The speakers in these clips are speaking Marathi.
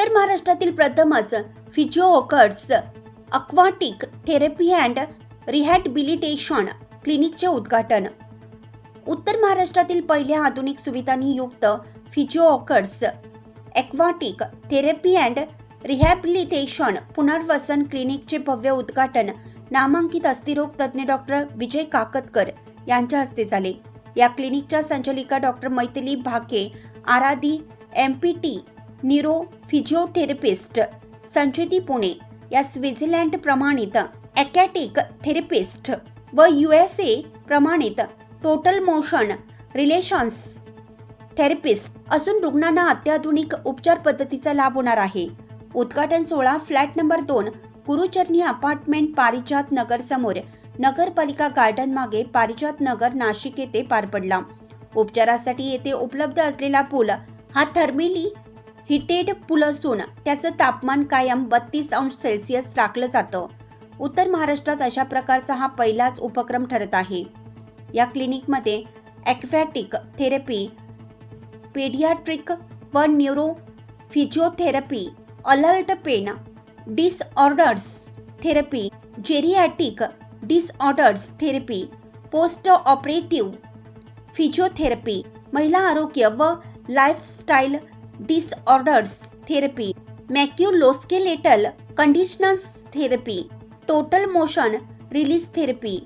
उत्तर महाराष्ट्रातील प्रथमच Physiocares aquatic therapy and rehabilitation क्लिनिकचे उद्घाटन. उत्तर महाराष्ट्रातील पहिल्या आधुनिक सुविधांनी युक्त Physiocares aquatic therapy and rehabilitation पुनर्वसन क्लिनिकचे भव्य उद्घाटन. नामांकित अस्थिरोग तज्ज्ञ डॉक्टर विजय काकतकर यांच्या हस्ते झाले. या क्लिनिकच्या संचालिका डॉक्टर मैथिली भाके आराधी M P T neuro physiotherapist Sanchiti Pune या स्वित्झर्लंड प्रमाणित ॲकॅटिक थेरपिस्ट व यू एस ए प्रमाणित टोटल मोशन रिलेशन्स थेरपिस्ट असून रुग्णांना अत्याधुनिक उपचार पद्धतीचा लाभ होणार आहे. उद्घाटन सोहळा फ्लॅट नंबर दोन गुरुचरणी अपार्टमेंट पारिजात नगर समोर नगरपालिका गार्डन मागे पारिजात नगर नाशिक येथे पार पडला. उपचारासाठी येथे उपलब्ध असलेला पूल हा थर्मिली हिटेड पूल असून त्याचं तापमान कायम बत्तीस अंश सेल्सिअस राखलं जातं. उत्तर महाराष्ट्रात अशा प्रकारचा हा पहिलाच उपक्रम ठरत आहे. या क्लिनिकमध्ये ॲक्वॅटिक थेरपी पेडियाट्रिक व neuro physiotherapy alert pain disorders therapy geriatric disorders therapy post operative physiotherapy महिला आरोग्य व lifestyle disorders therapy musculoskeletal conditioners therapy total motion release therapy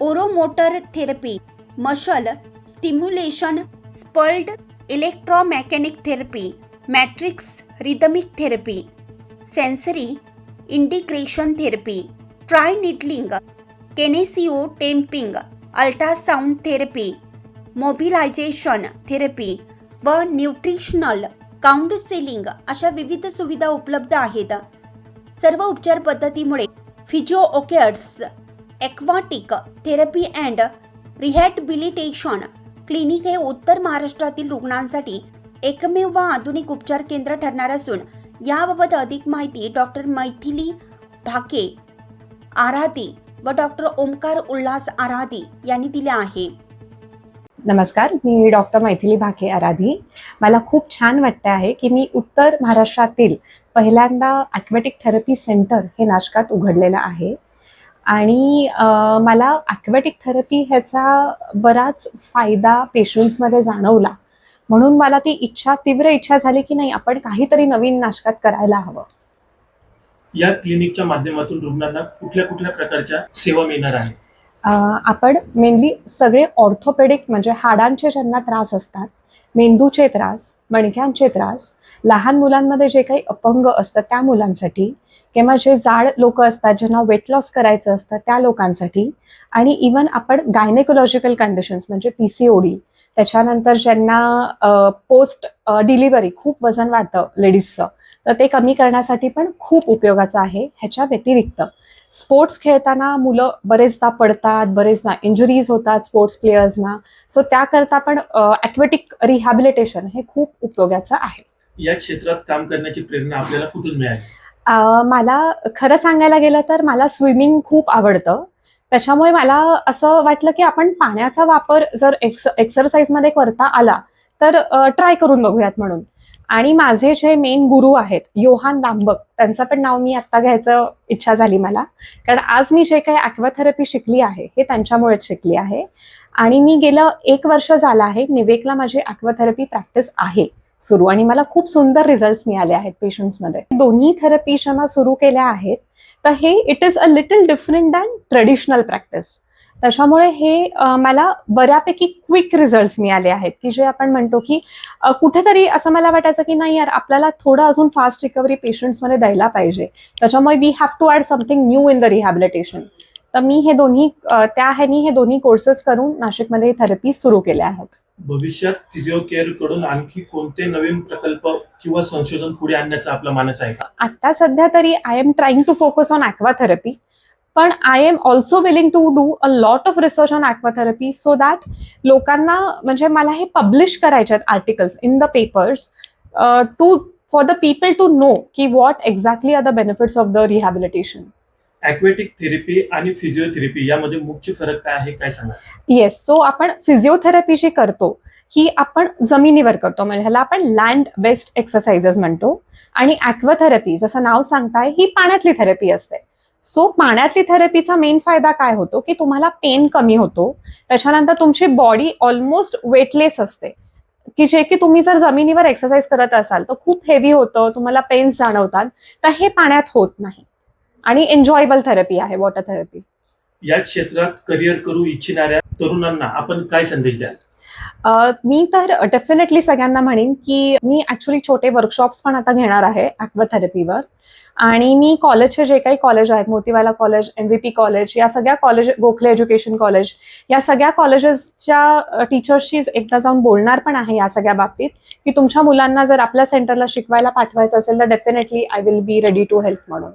oromotor therapy muscle stimulation स्पर्ल्ड electromechanic therapy matrix rhythmic therapy sensory integration therapy dry needling kinesio taping ultrasound therapy mobilisation therapy व न्यूट्रिशनल काउंटसेलिंग अशा विविध सुविधा उपलब्ध आहेत. सर्व उपचार पद्धतीमुळे Physiocares aquatic therapy and rehabilitation clinic हे उत्तर महाराष्ट्रातील रुग्णांसाठी एकमेव व आधुनिक उपचार केंद्र ठरणार असून याबाबत अधिक माहिती डॉक्टर मैथिली ढाके आराधी व डॉक्टर ओमकार उल्हास आराधी यांनी दिले आहे. नमस्कार मी डॉक्टर मैथिली भाके आराधी. मला खूप छान वाटते आहे की मी उत्तर महाराष्ट्रातील पहिल्यांदा ॲक्वॅटिक थेरपी सेंटर हे नाशकात उघडलेलं आहे. आणि मला ॲक्वॅटिक थेरपी ह्याचा बराच फायदा पेशंट्समध्ये जाणवला. म्हणून मला ती इच्छा तीव्र इच्छा झाली की नाही आपण काहीतरी नवीन नाशकात करायला हवं. या क्लिनिकच्या माध्यमातून रुग्णांना कुठल्या कुठल्या प्रकारच्या सेवा मिळणार आहेत? आपण मेनली सगळे ऑर्थोपेडिक म्हणजे हाडांचे ज्यांना त्रास असतात मेंदूचे त्रास मणक्यांचे त्रास लहान मुलांमध्ये जे काही अपंग असतं त्या मुलांसाठी किंवा जे जाड लोक असतात ज्यांना वेट लॉस करायचं असतं त्या लोकांसाठी आणि इवन आपण गायनेकोलॉजिकल कंडिशन्स म्हणजे पी सी ओ डी त्याच्यानंतर ज्यांना पोस्ट डिलिव्हरी खूप वजन वाढतं लेडीजचं तर ते कमी करण्यासाठी पण खूप उपयोगाचं आहे ह्याच्या व्यतिरिक्त. स्पोर्ट्स खेळताना मुलं बरेचदा पडतात बरेचदा इंजुरीज होतात स्पोर्ट्स प्लेयर्सना सो त्याकरता पण ॲक्वेटिक रिहॅबिलिटेशन हे खूप उपयोगाचं आहे. या क्षेत्रात काम करण्याची प्रेरणा आपल्याला कुठून मिळाली? मला खरं सांगायला गेलं तर मला स्विमिंग खूप आवडतं. त्याच्यामुळे मला असं वाटलं की आपण पाण्याचा वापर जर एक्स एक्सरसाइजमध्ये करता आला तर ट्राय करून बघूयात म्हणून. आणि माझे जे मेन गुरु आहेत योहान लांबक त्यांचं पण नाव मी आत्ता घ्यायचं इच्छा झाली मला. कारण आज मी जे काही ॲक्वाथेरपी शिकली आहे हे त्यांच्यामुळेच शिकली आहे. आणि मी गेलं एक वर्ष झालं आहे निवेकला माझी ॲक्वाथेरपी प्रॅक्टिस आहे सुरू. आणि मला खूप सुंदर रिझल्ट मिळाले आहेत पेशंट्समध्ये दोन्ही थेरपी जेव्हा सुरू केल्या आहेत तर हे it is a little different than traditional practice त्याच्यामुळे हे मला बऱ्यापैकी क्विक रिझल्ट मिळाले आहेत की जे आपण म्हणतो की कुठेतरी असं मला वाटायचं की नाही यार आपल्याला थोडं अजून फास्ट रिकव्हरी पेशंट्समध्ये द्यायला पाहिजे. त्याच्यामुळे we have to add something new in the rehabilitation तर मी हे दोन्ही त्या ह्यानी हे दोन्ही कोर्सेस करून नाशिकमध्ये थेरपी सुरू केल्या आहेत. भविष्यात फिजिओ केअरकडून आणखी कोणते नवीन प्रकल्प किंवा संशोधन पुढे आणण्याचा आपला मानस आहे आता सध्या तरी I am trying to focus on aquatherapy पण I am also willing to do a lot of research on aquatherapy so that लोकांना म्हणजे मला हे पब्लिश करायचे आहेत articles in the papers to for the people to know की what exactly are the benefits of the rehabilitation aquatic therapy आणि फिजिओथेरपी यामध्ये मुख्य फरक काय आहे काय सांगा येस सो आपण फिजिओथेरपी जी करतो ही आपण जमिनीवर करतो. म्हणजे ह्याला आपण लँड बेस्ड एक्सरसाइजेस म्हणतो. आणि ॲक्वाथेरपी जसं नाव सांगताय ही पाण्यातली थेरपी असते. सो पाण्यातली थेरपीचा मेन फायदा काय होतो? की तुम्हाला पेन कमी होतो. त्याच्यानंतर तुमची बॉडी ऑलमोस्ट वेटलेस असते. की जे की तुम्ही जर जमिनीवर एक्सरसाइज करत असाल तर खूप हेवी होतं तुम्हाला पेन्स जाणवतात तर हे पाण्यात होत नाही. आणि एन्जॉयबल थेरपी आहे वॉटर थेरपी या क्षेत्रात करिअर करू इच्छिणाऱ्या तरुणांना आपण काय संदेश द्याल? मी तर डेफिनेटली सगळ्यांना म्हणेन की मी ॲक्च्युली छोटे वर्कशॉप्स पण आता घेणार आहे ॲक्वाथेरपीवर आणि मी कॉलेजचे जे काही कॉलेज आहेत Motiwala college M V P college या सगळ्या कॉलेज गोखले एज्युकेशन कॉलेज या सगळ्या कॉलेजेसच्या टीचर्सशी एकदा जाऊन बोलणार पण आहे या सगळ्या बाबतीत. की तुमच्या मुलांना जर आपल्या सेंटरला शिकवायला पाठवायचं असेल तर definitely I will be ready to help म्हणून.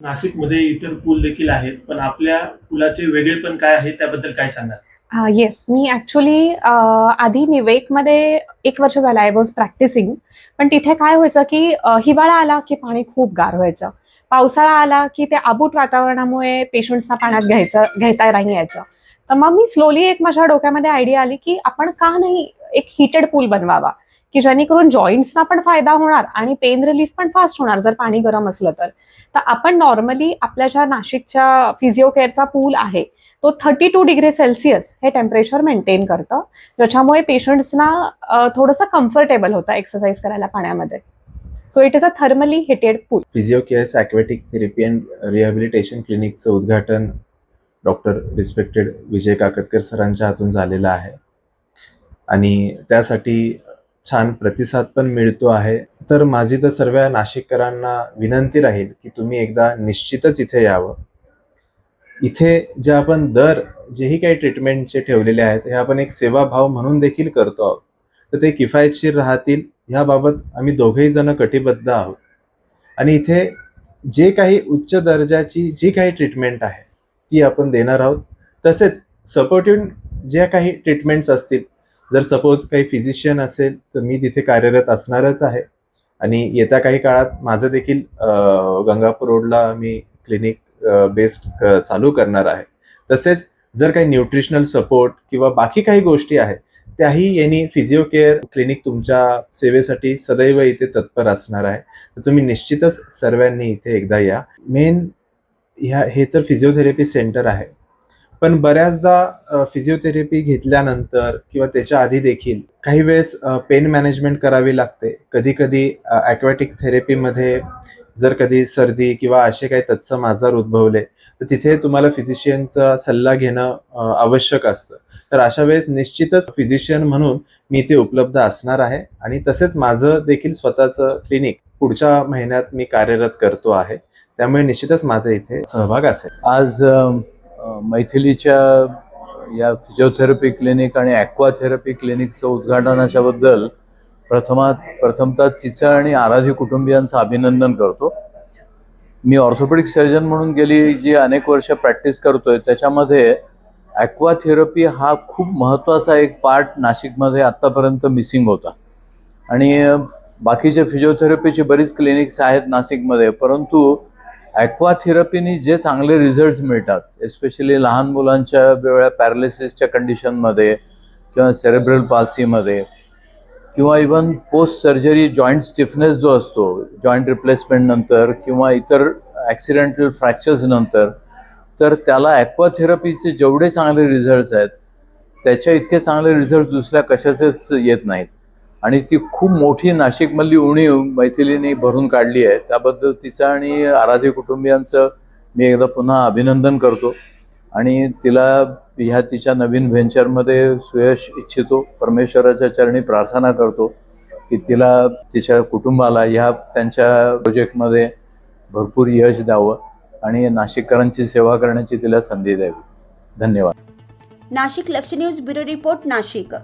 नाशिकमध्ये इतर पूल देखील आहेत पण आपल्या पुलाचे वेगळेपण काय आहे त्याबद्दल काय सांगा येस मी ॲक्च्युली आधी निवेकमध्ये एक वर्ष झालं आय वॉज प्रॅक्टिसिंग पण तिथे काय व्हायचं की हिवाळा आला की पाणी खूप गार व्हायचं. पावसाळा आला की ते आबूट वातावरणामुळे पेशंट्सना पाण्यात घ्यायचं घेता नाही यायचं. तर मग मी स्लोली एक माझ्या डोक्यामध्ये आयडिया आली की आपण का नाही एक हिटेड पूल बनवावा. की जेणेकरून जॉईंट्सना पण फायदा होणार आणि पेन रिलीफ पण फास्ट होणार जर पाणी गरम असलं तर. तर आपण नॉर्मली आपल्या ज्या नाशिकच्या फिजिओ केअरचा पूल आहे तो थर्टी टू डिग्री सेल्सिअस हे टेम्परेचर मेंटेन करतं. ज्याच्यामुळे पेशंट्सना थोडंसं कम्फर्टेबल होतं एक्सरसाइज करायला पाण्यामध्ये. So it is a thermally heated pool Physiocares aquatic therapy and rehabilitation क्लिनिकचं उद्घाटन डॉक्टर रिस्पेक्टेड विजय काकतकर सरांच्या हातून झालेलं आहे. आणि त्यासाठी छान प्रतिसाद पण मिळतो आहे. तर माझी तर सर्व नाशिककरांना विनंती राहील की तुम्ही एकदा निश्चितच इथे यावं. इथे जे आपण दर जेही काही ट्रीटमेंटचे ठेवलेले आहेत हे आपण एक सेवाभाव म्हणून देखील करतो आहोत. तर ते किफायतशीर राहतील ह्याबाबत आम्ही दोघेही जण कटिबद्ध आहोत. आणि इथे जे काही उच्च दर्जाची जी काही ट्रीटमेंट आहे ती आपण देणार आहोत. तसेच सपोर्टिव्ह ज्या काही ट्रीटमेंट्स असतील जर सपोज काही फिजिशियन असेल तर मी तिथे कार्यरत असणारच आहे. आणि येत्या काही काळात माझं देखील गंगापूर रोडला मी क्लिनिक बेस्ड चालू करणार आहे. तसेच जर काही न्यूट्रिशनल सपोर्ट किंवा बाकी काही गोष्टी आहेत त्याही यांनी फिजिओ केअर क्लिनिक तुमच्या सेवेसाठी सदैव इथे तत्पर असणार आहे. तर तुम्ही निश्चितच सर्वांनी इथे एकदा या. मेन ह्या हे तर फिजिओथेरपी सेंटर आहे. पण बऱ्याचदा फिजिओथेरपी घेतल्यानंतर किंवा त्याच्या आधी देखील काही वेळेस पेन मॅनेजमेंट करावी लागते. कधी कधी ॲक्वॅटिक थेरपीमध्ये जर कधी सर्दी किंवा असे काही तत्सम आजार उद्भवले तर तिथे तुम्हाला फिजिशियनचा सल्ला घेणं आवश्यक असतं. तर अशा वेळेस निश्चितच फिजिशियन म्हणून मी इथे उपलब्ध असणार आहे आणि तसेच माझं देखील स्वतःचं क्लिनिक पुढच्या महिन्यात मी कार्यरत करतो आहे. त्यामुळे निश्चितच माझं इथे सहभाग असेल. आज मैथिलीच्या या फिजिओथेरपी क्लिनिक आणि ॲक्वाथेरपी क्लिनिकचं उद्घाटनाच्याबद्दल प्रथमात प्रथमतः तिचं आणि आराधी कुटुंबियांचं अभिनंदन करतो. मी ऑर्थोपेडिक सर्जन म्हणून गेली जी अनेक वर्ष प्रॅक्टिस करतोय. त्याच्यामध्ये ॲक्वाथेरपी हा खूप महत्त्वाचा एक पार्ट नाशिकमध्ये आत्तापर्यंत मिसिंग होता. आणि बाकीचे फिजिओथेरपीची बरीच क्लिनिक्स आहेत नाशिकमध्ये परंतु ॲक्वाथेरपीनी जे चांगले रिझल्ट्स मिळतात एस्पेशली लहान मुलांच्या वेगळ्या पॅरालिसिसच्या कंडिशनमध्ये किंवा सेरेब्रल पाल्सीमध्ये किंवा even post surgery joint stiffness जो असतो जॉईंट रिप्लेसमेंट नंतर किंवा इतर ॲक्सिडेंटल फ्रॅक्चर्स नंतर तर त्याला ॲक्वाथेरपीचे जेवढे चांगले रिझल्ट्स आहेत त्याच्या इतके चांगले रिझल्ट दुसऱ्या कशाचेच येत नाहीत. आणि ती खूप मोठी नाशिकमधली उणीव मैथिलीने भरून काढली आहे. त्याबद्दल तिचं आणि आराध्य कुटुंबियांचं मी एकदा पुन्हा अभिनंदन करतो. आणि तिला ह्या तिच्या नवीन व्हेंचरमध्ये सुयश इच्छितो. परमेश्वराच्या चरणी प्रार्थना करतो की तिला तिच्या कुटुंबाला ह्या त्यांच्या प्रोजेक्टमध्ये भरपूर यश द्यावं आणि नाशिककरांची सेवा करण्याची तिला संधी द्यावी. धन्यवाद. नाशिक लक्ष न्यूज ब्युरो रिपोर्ट नाशिक.